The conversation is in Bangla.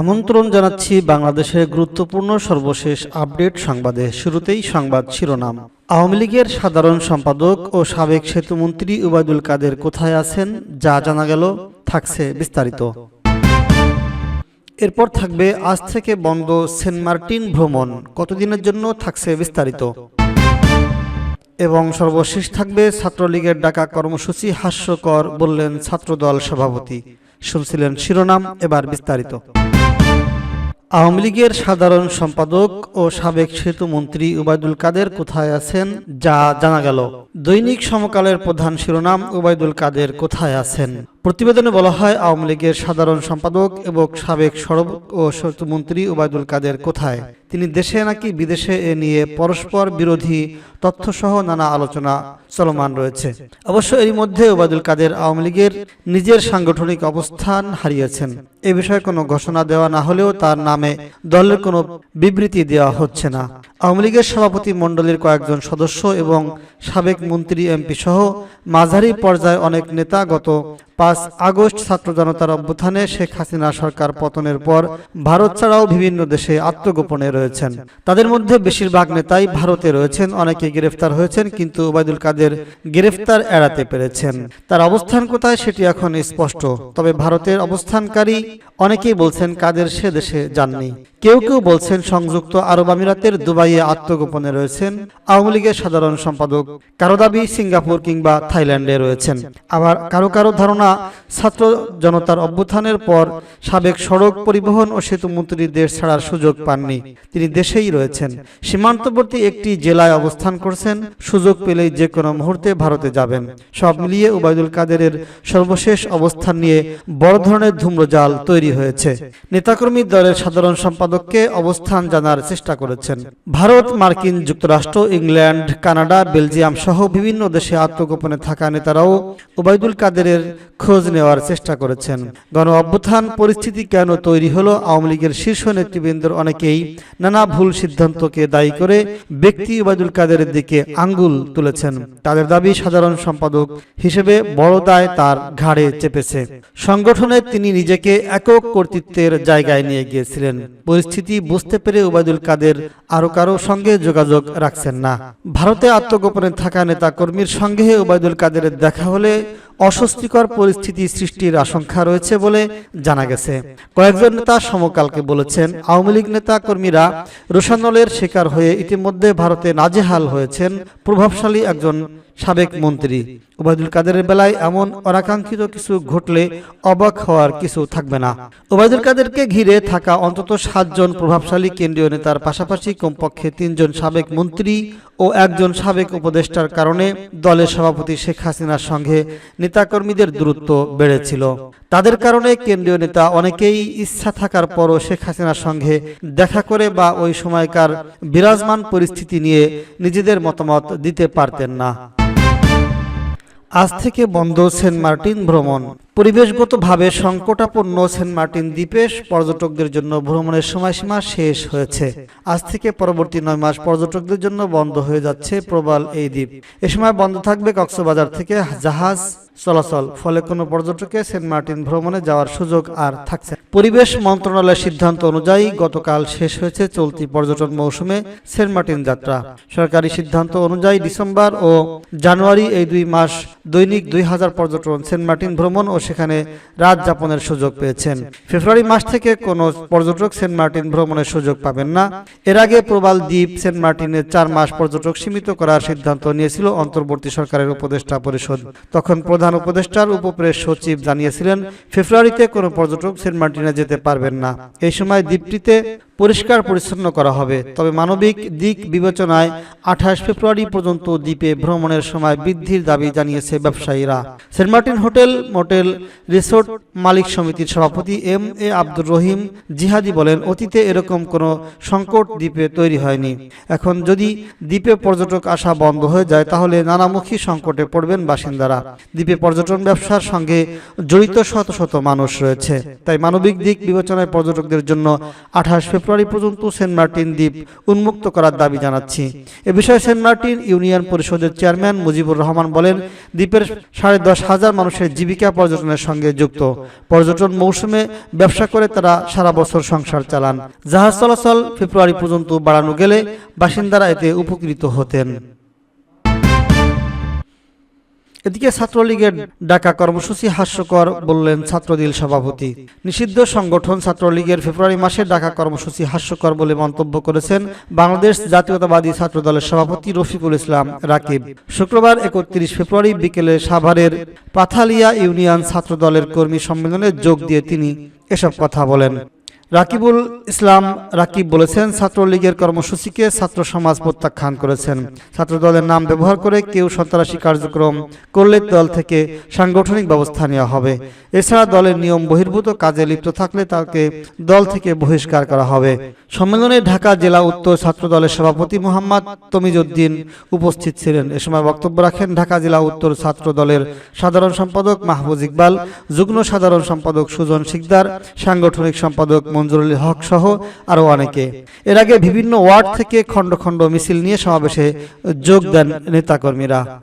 আমন্ত্রণ জানাচ্ছি বাংলাদেশের গুরুত্বপূর্ণ সর্বশেষ আপডেট সংবাদে। শুরুতেই সংবাদ শিরোনাম। আওয়ামী লীগের সাধারণ সম্পাদক ও সাবেক সেতুমন্ত্রী উবায়দুল কাদের কোথায় আছেন যা জানা গেল, থাকছে বিস্তারিত। এরপর থাকবে আজ থেকে বন্ধ সেন্ট মার্টিন ভ্রমণ, কতদিনের জন্য থাকছে বিস্তারিত। এবং সর্বশেষ থাকবে ছাত্রলীগের ডাকা কর্মসূচি হাস্যকর, বললেন ছাত্রদল সভাপতি। শুনছিলেন শিরোনাম, এবার বিস্তারিত। আওয়ামী লীগের সাধারণ সম্পাদক ও সাবেক সেতু মন্ত্রী উবায়দুল কাদের কোথায় আছেন যা জানা গেল। দৈনিক সমকালের প্রধান শিরোনাম উবায়দুল কাদের কোথায় আছেন? প্রতিবেদনে বলা হয়, আওয়ামী লীগের সাধারণ সম্পাদক এবং সাবেক সড়ক ও সেতু মন্ত্রী উবায়দুল কাদের কোথায়? তিনি দেশে নাকি বিদেশে এ নিয়ে পরস্পর বিরোধী তথ্যসহ নানা আলোচনা চলমান রয়েছে। অবশ্য এর মধ্যে ওবায়দুল কাদের আওয়ামী লীগের নিজের সাংগঠনিক অবস্থান হারিয়েছেন। এ বিষয়ে কোনো ঘোষণা দেওয়া না হলেও তার নামে দলের কোনো বিবৃতি দেওয়া হচ্ছে না। আওয়ামী লীগের সভাপতি মণ্ডলীর কয়েকজন সদস্য এবং সাবেক মন্ত্রী এমপি সহ মাঝারি পর্যায়ে অনেক নেতা গত পাঁচ আগস্ট ছাত্র জনতার অভ্যুত্থানে শেখ হাসিনা সরকার পতনের পর ভারত ছাড়াও বিভিন্ন দেশে আত্মগোপনে রয়েছেন। তাদের মধ্যে বেশিরভাগ নেতাই ভারতে রয়েছেন, অনেকে গ্রেফতার হয়েছেন কিন্তু ওবায়দুল কাদের গ্রেফতার এড়াতে পেরেছেন। তার অবস্থান কোথায় সেটি এখন স্পষ্ট, তবে ভারতের অবস্থানকারী অনেকেই বলছেন কাদের সে দেশে যাননি। কেউ কেউ বলছেন সংযুক্ত আরব আমিরাতের দুবাইয়ে আত্মগোপনে রয়েছেন। আওয়ামী লীগের সাধারণ সম্পাদক কারও দাবি সিঙ্গাপুর কিংবা থাইল্যান্ডে রয়েছেন। আবার কারও কারও ধারণা, ছাত্র জনতার অভ্যুত্থানের পর সাবেক সড়ক পরিবহন ও সেতু মন্ত্রী দেশ ছাড়ার সুযোগ পাননি। তিনি দেশেই রয়েছেন। সীমান্তবর্তী একটি জেলায় অবস্থান করছেন। সুযোগ পেলেই যে কোনো মুহূর্তে ভারতে যাবেন। সব মিলিয়ে উবায়দুল কাদেরের সর্বশেষ অবস্থান নিয়ে বড় ধরনের ধূম্রজাল তৈরি হয়েছে। নেতাকর্মী দলের সাধারণ সম্পাদককে অবস্থান জানার চেষ্টা করেছেন। ভারত, মার্কিন যুক্তরাষ্ট্র, ইংল্যান্ড, কানাডা, বেলজিয়াম সহ বিভিন্ন দেশে আত্মগোপনে থাকা নেতারাও ওবায়দুল কাদেরের খোঁজ নেওয়ার চেষ্টা করেছেন। গণ অভ্যুত্থান পরিস্থিতি কেন তৈরি হলো? আওয়ামী লীগের শীর্ষ নেতৃবৃন্দের অনেকেই নানা ভুল সিদ্ধান্তকে দায়ী করে ব্যক্তি ওবায়দুল কাদেরের দিকে আঙ্গুল তুলেছেন। তাদের দাবি সাধারণ সম্পাদক হিসেবে বড় দায় তার ঘাড়ে চেপেছে। সংগঠনে তিনি নিজেকে একক কর্তৃত্বের জায়গায় নিয়ে গিয়েছিলেন। পরিস্থিতি বুঝতে পেরে ওবায়দুল কাদের আরও কারও সঙ্গে যোগাযোগ রাখছেন না। ভারতে আত্মগোপনে থাকা নেতা কর্মীর সঙ্গে ওবায়দুল কাদেরের দেখা হলে অস্বস্তিকর পরিস্থিতি সৃষ্টির আশঙ্কা রয়েছে বলে জানা গেছে। কয়েকজন নেতা সমকালকে বলেছেন, আওয়ামী লীগ নেতা কর্মীরা রোশানলের শিকার হয়ে ইতিমধ্যে ভারতে নাজেহাল হয়েছেন প্রভাবশালী একজন সাবেক মন্ত্রী। ওবায়দুল কাদেরের বেলায় এমন অনাকাঙ্ক্ষিত কিছু ঘটলে অবাক হওয়ার কিছু থাকবে না। ওবায়দুল কাদেরকে ঘিরে থাকা অন্তত সাতজন প্রভাবশালী কেন্দ্রীয় নেতার পাশাপাশি কমপক্ষে তিনজন সাবেক মন্ত্রী ও একজন সাবেক উপদেষ্টার কারণে দলের সভাপতি শেখ হাসিনার সঙ্গে নেতাকর্মীদের দূরত্ব বেড়েছিল। তাদের কারণে কেন্দ্রীয় নেতা অনেকেই ইচ্ছা থাকার পরও শেখ হাসিনার সঙ্গে দেখা করে বা ওই সময়কার বিরাজমান পরিস্থিতি নিয়ে নিজেদের মতামত দিতে পারতেন না। আজ থেকে বন্ধ সেন্ট মার্টিন ভ্রমণ। পরিবেশগতভাবে সংকটাপন্ন সেন্ট মার্টিন দ্বীপে পর্যটকদের জন্য ভ্রমণের সময়সীমা শেষ হয়েছে। আজ থেকে পরবর্তী নয় মাস পর্যটকদের জন্য বন্ধ হয়ে যাচ্ছে প্রবাল এই দ্বীপ। এ সময় বন্ধ থাকবে কক্সবাজার থেকে জাহাজ চলাচল, ফলে কোনো পর্যটকে সেন্ট মার্টিন ভ্রমণে যাওয়ার সুযোগ আর থাকছে পরিবেশ মন্ত্রণালয়ের সিদ্ধান্ত অনুযায়ী গতকাল শেষ হয়েছে চলতি পর্যটন মৌসুমে সেন্ট মার্টিন যাত্রা। সরকারি সিদ্ধান্ত অনুযায়ী ডিসেম্বর ও জানুয়ারি এই দুই মাস দৈনিক দুই হাজার পর্যটন, সেন্ট মার্টিন ভ্রমণ ও সেখানে রাত যাপনের সুযোগ পেয়েছেন। ফেব্রুয়ারি মাস থেকে কোনো পর্যটক সেন্ট মার্টিন ভ্রমণের সুযোগ পাবেন না। এর আগে প্রবাল দ্বীপ সেন্ট মার্টিনের চার মাস পর্যটক সীমিত করার সিদ্ধান্ত নিয়েছিল অন্তর্বর্তী সরকারের উপদেষ্টা পরিষদ। তখন প্রধান উপদেষ্টার উপপ্রেস সচিব জানিয়েছিলেন, ফেব্রুয়ারিতে কোনো পর্যটক সেন্ট মার্টিনে যেতে পারবেন না। এই সময় দ্বীপটিতে পরিষ্কার পরিচ্ছন্ন করা হবে। তবে মানবিক দিক বিবেচনায় আঠাশ ফেব্রুয়ারি পর্যন্ত দ্বীপে ভ্রমণের সময় বৃদ্ধির দাবি জানিয়েছে ব্যবসায়ীরা। Saint Martin hotel, motel resort মালিক সমিতির সভাপতি এম এ আব্দুর রহিম জিহাদি বলেন, অতীতে এরকম কোনো সংকট দ্বীপে তৈরি হয়নি। এখন যদি দ্বীপে পর্যটক আসা বন্ধ হয়ে যায়, তাহলে নানামুখী সংকটে পড়বেন বাসিন্দারা। দ্বীপে পর্যটন ব্যবসার সঙ্গে জড়িত শত শত মানুষ রয়েছে। তাই মানবিক দিক বিবেচনায় পর্যটকদের জন্য আঠাশ পর্যন্ত সেন্ট মার্টিন দ্বীপ উন্মুক্ত করার দাবি জানাচ্ছি। এ বিষয়ে সেন্ট মার্টিন ইউনিয়ন পরিষদের চেয়ারম্যান মুজিবুর রহমান বলেন, দ্বীপের সাড়ে দশ হাজার মানুষের জীবিকা পর্যটনের সঙ্গে যুক্ত। পর্যটন মৌসুমে ব্যবসা করে তারা সারা বছর সংসার চালান। জাহাজ চলাচল ফেব্রুয়ারি পর্যন্ত বাড়ানো গেলে বাসিন্দারা এতে উপকৃত হতেন। এদিকে ছাত্রলীগের ডাকা কর্মসূচি হাস্যকর বললেন ছাত্রদল সভাপতি। নিষিদ্ধ সংগঠন ছাত্রলীগের ফেব্রুয়ারি মাসে ডাকা কর্মসূচি হাস্যকর বলে মন্তব্য করেছেন বাংলাদেশ জাতীয়তাবাদী ছাত্র দলের সভাপতি রফিকুল ইসলাম রাকিব। শুক্রবার একত্রিশ ফেব্রুয়ারি বিকেলে সাভারের পাথালিয়া ইউনিয়ন ছাত্র দলের কর্মী সম্মেলনে যোগ দিয়ে তিনি এসব কথা বলেন। রাকিবুল ইসলাম রাকিব বলেছেন, ছাত্রলীগের কর্মসূচিকে ছাত্র সমাজ প্রত্যাখ্যান করেছেন। ছাত্র দলের নাম ব্যবহার করে কেউ সন্ত্রাসী কার্যক্রম করলে দল থেকে সাংগঠনিক ব্যবস্থা নেওয়া হবে। এছাড়া দলের নিয়ম বহির্ভূত কাজে লিপ্ত থাকলে তাকে দল থেকে বহিষ্কার করা হবে। সম্মেলনে ঢাকা জেলা উত্তর ছাত্র দলের সভাপতি মোহাম্মদ তমিজউদ্দিন উপস্থিত ছিলেন। এ সময় বক্তব্য রাখেন ঢাকা জেলা উত্তর ছাত্র দলের সাধারণ সম্পাদক মাহবুজ ইকবাল, যুগ্ম সাধারণ সম্পাদক সুজন শিকদার, সাংগঠনিক সম্পাদক মঞ্জুরুল হক সহ আরও অনেকে। এর আগে বিভিন্ন ওয়ার্ড থেকে খণ্ড খণ্ড মিছিল নিয়ে সমাবেশে যোগ দেন নেতাকর্মীরা।